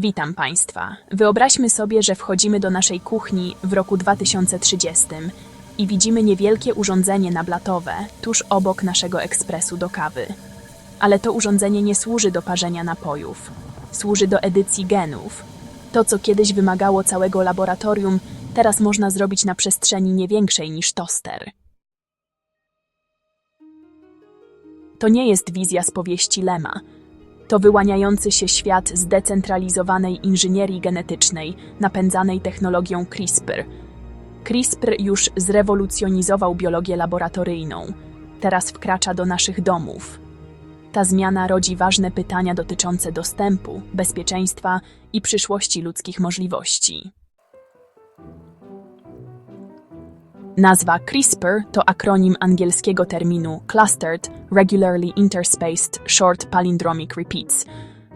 Witam Państwa. Wyobraźmy sobie, że wchodzimy do naszej kuchni w roku 2030 i widzimy niewielkie urządzenie nablatowe tuż obok naszego ekspresu do kawy. Ale to urządzenie nie służy do parzenia napojów. Służy do edycji genów. To, co kiedyś wymagało całego laboratorium, teraz można zrobić na przestrzeni nie większej niż toster. To nie jest wizja z powieści Lema. To wyłaniający się świat zdecentralizowanej inżynierii genetycznej, napędzanej technologią CRISPR. CRISPR już zrewolucjonizował biologię laboratoryjną. Teraz wkracza do naszych domów. Ta zmiana rodzi ważne pytania dotyczące dostępu, bezpieczeństwa i przyszłości ludzkich możliwości. Nazwa CRISPR to akronim angielskiego terminu Clustered Regularly Interspaced Short Palindromic Repeats,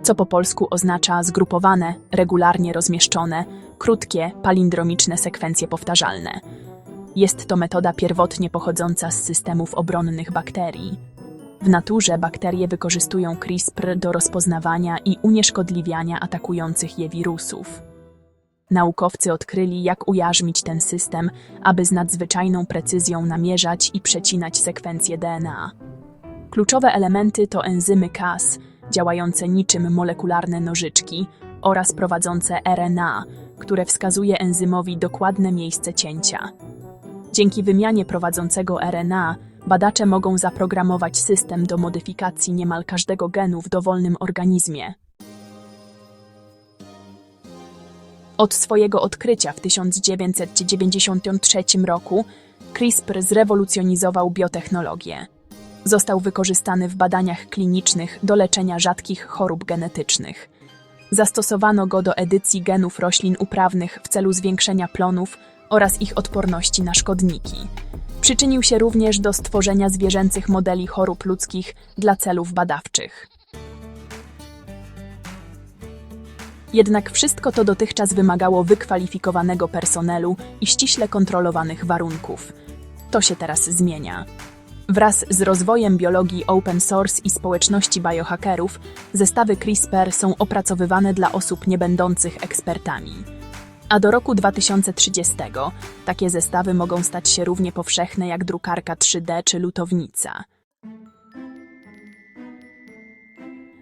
co po polsku oznacza zgrupowane, regularnie rozmieszczone, krótkie, palindromiczne sekwencje powtarzalne. Jest to metoda pierwotnie pochodząca z systemów obronnych bakterii. W naturze bakterie wykorzystują CRISPR do rozpoznawania i unieszkodliwiania atakujących je wirusów. Naukowcy odkryli, jak ujarzmić ten system, aby z nadzwyczajną precyzją namierzać i przecinać sekwencje DNA. Kluczowe elementy to enzymy Cas, działające niczym molekularne nożyczki, oraz prowadzące RNA, które wskazuje enzymowi dokładne miejsce cięcia. Dzięki wymianie prowadzącego RNA badacze mogą zaprogramować system do modyfikacji niemal każdego genu w dowolnym organizmie. Od swojego odkrycia w 1993 roku CRISPR zrewolucjonizował biotechnologię. Został wykorzystany w badaniach klinicznych do leczenia rzadkich chorób genetycznych. Zastosowano go do edycji genów roślin uprawnych w celu zwiększenia plonów oraz ich odporności na szkodniki. Przyczynił się również do stworzenia zwierzęcych modeli chorób ludzkich dla celów badawczych. Jednak wszystko to dotychczas wymagało wykwalifikowanego personelu i ściśle kontrolowanych warunków. To się teraz zmienia. Wraz z rozwojem biologii open source i społeczności biohackerów, zestawy CRISPR są opracowywane dla osób niebędących ekspertami. A do roku 2030 takie zestawy mogą stać się równie powszechne jak drukarka 3D czy lutownica.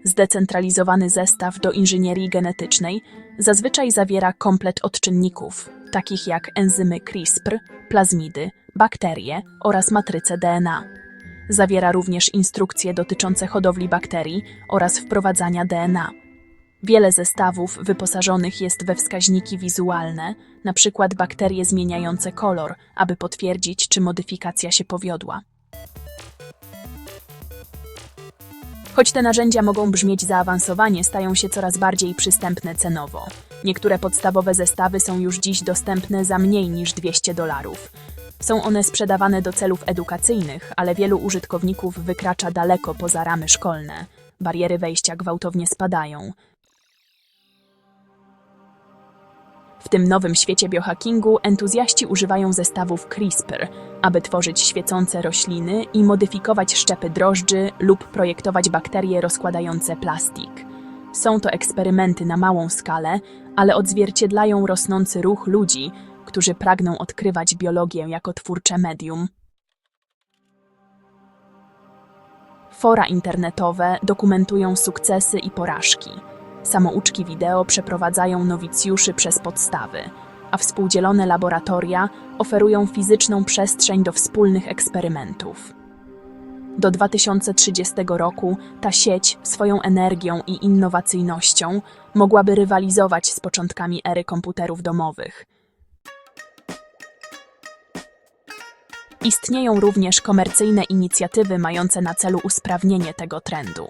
Zdecentralizowany zestaw do inżynierii genetycznej zazwyczaj zawiera komplet odczynników, takich jak enzymy CRISPR, plazmidy, bakterie oraz matryce DNA. Zawiera również instrukcje dotyczące hodowli bakterii oraz wprowadzania DNA. Wiele zestawów wyposażonych jest we wskaźniki wizualne, np. bakterie zmieniające kolor, aby potwierdzić, czy modyfikacja się powiodła. Choć te narzędzia mogą brzmieć zaawansowanie, stają się coraz bardziej przystępne cenowo. Niektóre podstawowe zestawy są już dziś dostępne za mniej niż 200 dolarów. Są one sprzedawane do celów edukacyjnych, ale wielu użytkowników wykracza daleko poza ramy szkolne. Bariery wejścia gwałtownie spadają. W tym nowym świecie biohackingu entuzjaści używają zestawów CRISPR, aby tworzyć świecące rośliny i modyfikować szczepy drożdży lub projektować bakterie rozkładające plastik. Są to eksperymenty na małą skalę, ale odzwierciedlają rosnący ruch ludzi, którzy pragną odkrywać biologię jako twórcze medium. Fora internetowe dokumentują sukcesy i porażki. Samouczki wideo przeprowadzają nowicjuszy przez podstawy, a współdzielone laboratoria oferują fizyczną przestrzeń do wspólnych eksperymentów. Do 2030 roku ta sieć swoją energią i innowacyjnością mogłaby rywalizować z początkami ery komputerów domowych. Istnieją również komercyjne inicjatywy mające na celu usprawnienie tego trendu.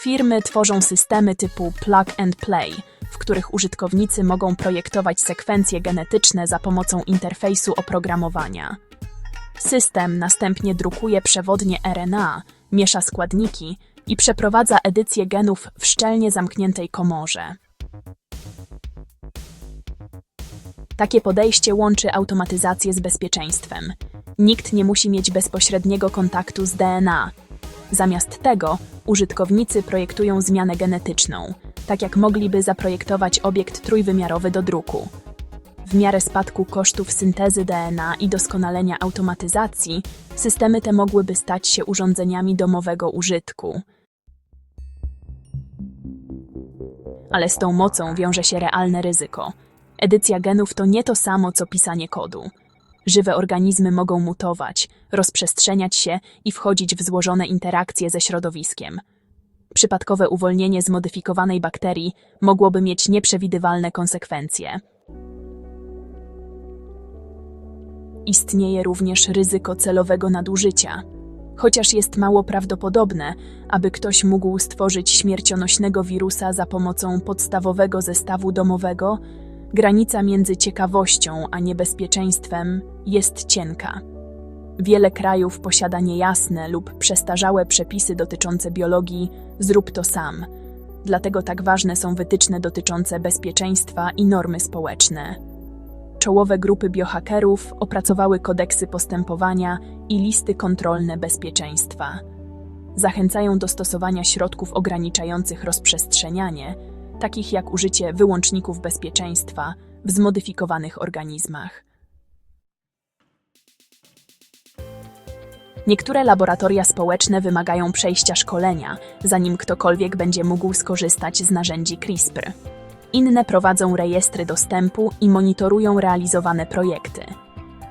Firmy tworzą systemy typu plug and play, w których użytkownicy mogą projektować sekwencje genetyczne za pomocą interfejsu oprogramowania. System następnie drukuje przewodnie RNA, miesza składniki i przeprowadza edycję genów w szczelnie zamkniętej komorze. Takie podejście łączy automatyzację z bezpieczeństwem. Nikt nie musi mieć bezpośredniego kontaktu z DNA. Zamiast tego użytkownicy projektują zmianę genetyczną, tak jak mogliby zaprojektować obiekt trójwymiarowy do druku. W miarę spadku kosztów syntezy DNA i doskonalenia automatyzacji, systemy te mogłyby stać się urządzeniami domowego użytku. Ale z tą mocą wiąże się realne ryzyko. Edycja genów to nie to samo, co pisanie kodu. Żywe organizmy mogą mutować, rozprzestrzeniać się i wchodzić w złożone interakcje ze środowiskiem. Przypadkowe uwolnienie zmodyfikowanej bakterii mogłoby mieć nieprzewidywalne konsekwencje. Istnieje również ryzyko celowego nadużycia. Chociaż jest mało prawdopodobne, aby ktoś mógł stworzyć śmiercionośnego wirusa za pomocą podstawowego zestawu domowego, granica między ciekawością a niebezpieczeństwem jest cienka. Wiele krajów posiada niejasne lub przestarzałe przepisy dotyczące biologii zrób to sam. Dlatego tak ważne są wytyczne dotyczące bezpieczeństwa i normy społeczne. Czołowe grupy biohakerów opracowały kodeksy postępowania i listy kontrolne bezpieczeństwa. Zachęcają do stosowania środków ograniczających rozprzestrzenianie, takich jak użycie wyłączników bezpieczeństwa w zmodyfikowanych organizmach. Niektóre laboratoria społeczne wymagają przejścia szkolenia, zanim ktokolwiek będzie mógł skorzystać z narzędzi CRISPR. Inne prowadzą rejestry dostępu i monitorują realizowane projekty.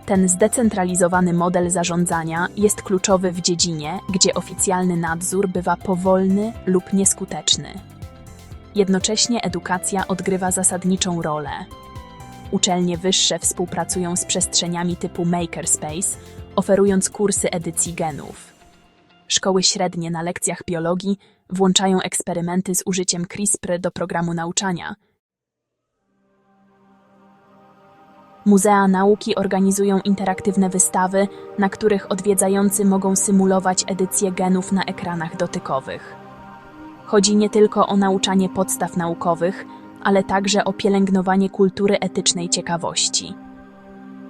Ten zdecentralizowany model zarządzania jest kluczowy w dziedzinie, gdzie oficjalny nadzór bywa powolny lub nieskuteczny. Jednocześnie edukacja odgrywa zasadniczą rolę. Uczelnie wyższe współpracują z przestrzeniami typu Makerspace, oferując kursy edycji genów. Szkoły średnie na lekcjach biologii włączają eksperymenty z użyciem CRISPR do programu nauczania. Muzea nauki organizują interaktywne wystawy, na których odwiedzający mogą symulować edycję genów na ekranach dotykowych. Chodzi nie tylko o nauczanie podstaw naukowych, ale także o pielęgnowanie kultury etycznej ciekawości.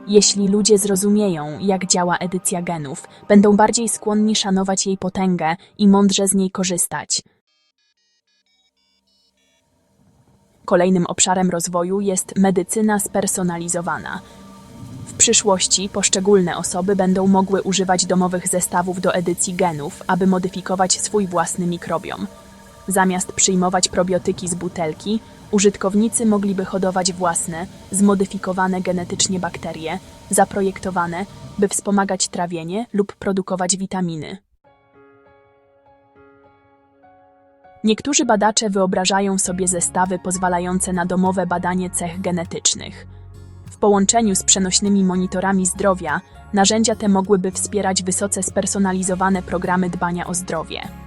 Jeśli ludzie zrozumieją, jak działa edycja genów, będą bardziej skłonni szanować jej potęgę i mądrze z niej korzystać. Kolejnym obszarem rozwoju jest medycyna spersonalizowana. W przyszłości poszczególne osoby będą mogły używać domowych zestawów do edycji genów, aby modyfikować swój własny mikrobiom. Zamiast przyjmować probiotyki z butelki, użytkownicy mogliby hodować własne, zmodyfikowane genetycznie bakterie, zaprojektowane, by wspomagać trawienie lub produkować witaminy. Niektórzy badacze wyobrażają sobie zestawy pozwalające na domowe badanie cech genetycznych. W połączeniu z przenośnymi monitorami zdrowia, narzędzia te mogłyby wspierać wysoce spersonalizowane programy dbania o zdrowie.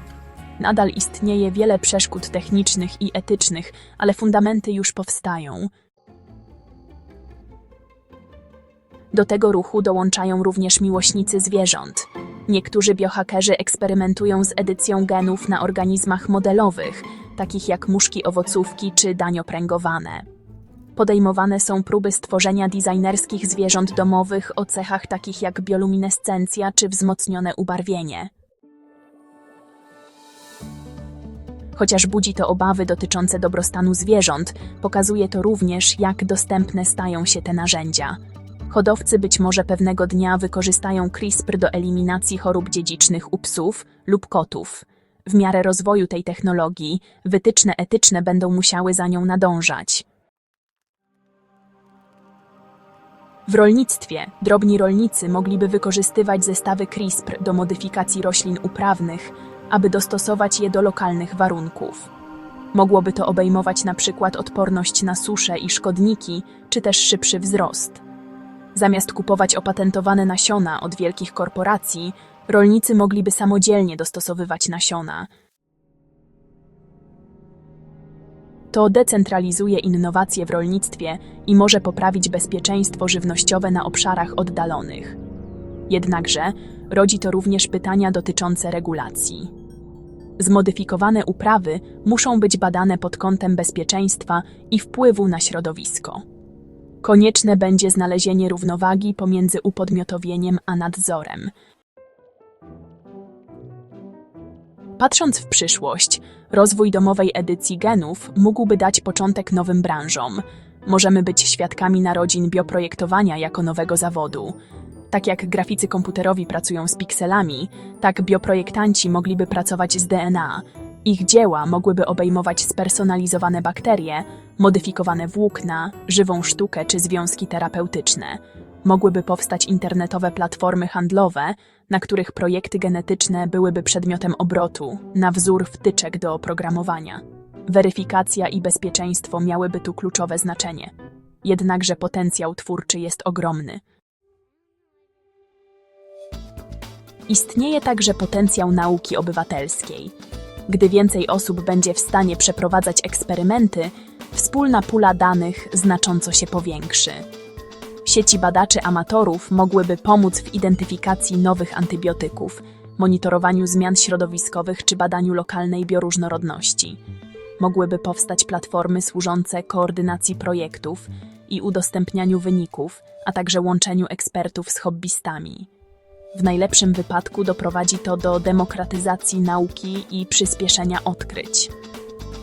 Nadal istnieje wiele przeszkód technicznych i etycznych, ale fundamenty już powstają. Do tego ruchu dołączają również miłośnicy zwierząt. Niektórzy biohakerzy eksperymentują z edycją genów na organizmach modelowych, takich jak muszki owocówki czy daniopręgowane. Podejmowane są próby stworzenia designerskich zwierząt domowych o cechach takich jak bioluminescencja czy wzmocnione ubarwienie. Chociaż budzi to obawy dotyczące dobrostanu zwierząt, pokazuje to również, jak dostępne stają się te narzędzia. Hodowcy być może pewnego dnia wykorzystają CRISPR do eliminacji chorób dziedzicznych u psów lub kotów. W miarę rozwoju tej technologii, wytyczne etyczne będą musiały za nią nadążać. W rolnictwie drobni rolnicy mogliby wykorzystywać zestawy CRISPR do modyfikacji roślin uprawnych, aby dostosować je do lokalnych warunków. Mogłoby to obejmować na przykład odporność na suszę i szkodniki, czy też szybszy wzrost. Zamiast kupować opatentowane nasiona od wielkich korporacji, rolnicy mogliby samodzielnie dostosowywać nasiona. To decentralizuje innowacje w rolnictwie i może poprawić bezpieczeństwo żywnościowe na obszarach oddalonych. Jednakże rodzi to również pytania dotyczące regulacji. Zmodyfikowane uprawy muszą być badane pod kątem bezpieczeństwa i wpływu na środowisko. Konieczne będzie znalezienie równowagi pomiędzy upodmiotowieniem a nadzorem. Patrząc w przyszłość, rozwój domowej edycji genów mógłby dać początek nowym branżom. Możemy być świadkami narodzin bioprojektowania jako nowego zawodu. Tak jak graficy komputerowi pracują z pikselami, tak bioprojektanci mogliby pracować z DNA. Ich dzieła mogłyby obejmować spersonalizowane bakterie, modyfikowane włókna, żywą sztukę czy związki terapeutyczne. Mogłyby powstać internetowe platformy handlowe, na których projekty genetyczne byłyby przedmiotem obrotu, na wzór wtyczek do oprogramowania. Weryfikacja i bezpieczeństwo miałyby tu kluczowe znaczenie. Jednakże potencjał twórczy jest ogromny. Istnieje także potencjał nauki obywatelskiej. Gdy więcej osób będzie w stanie przeprowadzać eksperymenty, wspólna pula danych znacząco się powiększy. Sieci badaczy amatorów mogłyby pomóc w identyfikacji nowych antybiotyków, monitorowaniu zmian środowiskowych czy badaniu lokalnej bioróżnorodności. Mogłyby powstać platformy służące koordynacji projektów i udostępnianiu wyników, a także łączeniu ekspertów z hobbystami. W najlepszym wypadku doprowadzi to do demokratyzacji nauki i przyspieszenia odkryć.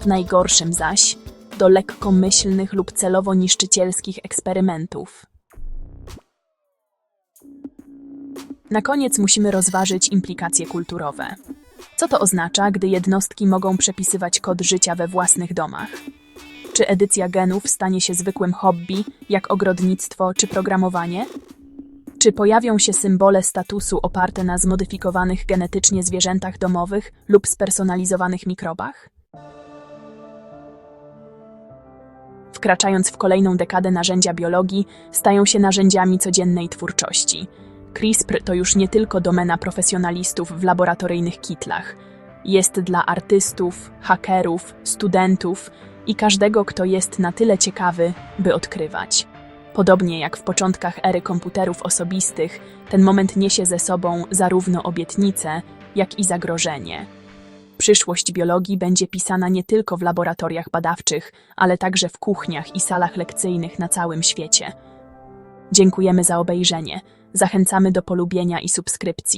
W najgorszym zaś do lekkomyślnych lub celowo niszczycielskich eksperymentów. Na koniec musimy rozważyć implikacje kulturowe. Co to oznacza, gdy jednostki mogą przepisywać kod życia we własnych domach? Czy edycja genów stanie się zwykłym hobby, jak ogrodnictwo czy programowanie? Czy pojawią się symbole statusu oparte na zmodyfikowanych genetycznie zwierzętach domowych lub spersonalizowanych mikrobach? Wkraczając w kolejną dekadę narzędzia biologii, stają się narzędziami codziennej twórczości. CRISPR to już nie tylko domena profesjonalistów w laboratoryjnych kitlach. Jest dla artystów, hakerów, studentów i każdego, kto jest na tyle ciekawy, by odkrywać. Podobnie jak w początkach ery komputerów osobistych, ten moment niesie ze sobą zarówno obietnice, jak i zagrożenie. Przyszłość biologii będzie pisana nie tylko w laboratoriach badawczych, ale także w kuchniach i salach lekcyjnych na całym świecie. Dziękujemy za obejrzenie. Zachęcamy do polubienia i subskrypcji.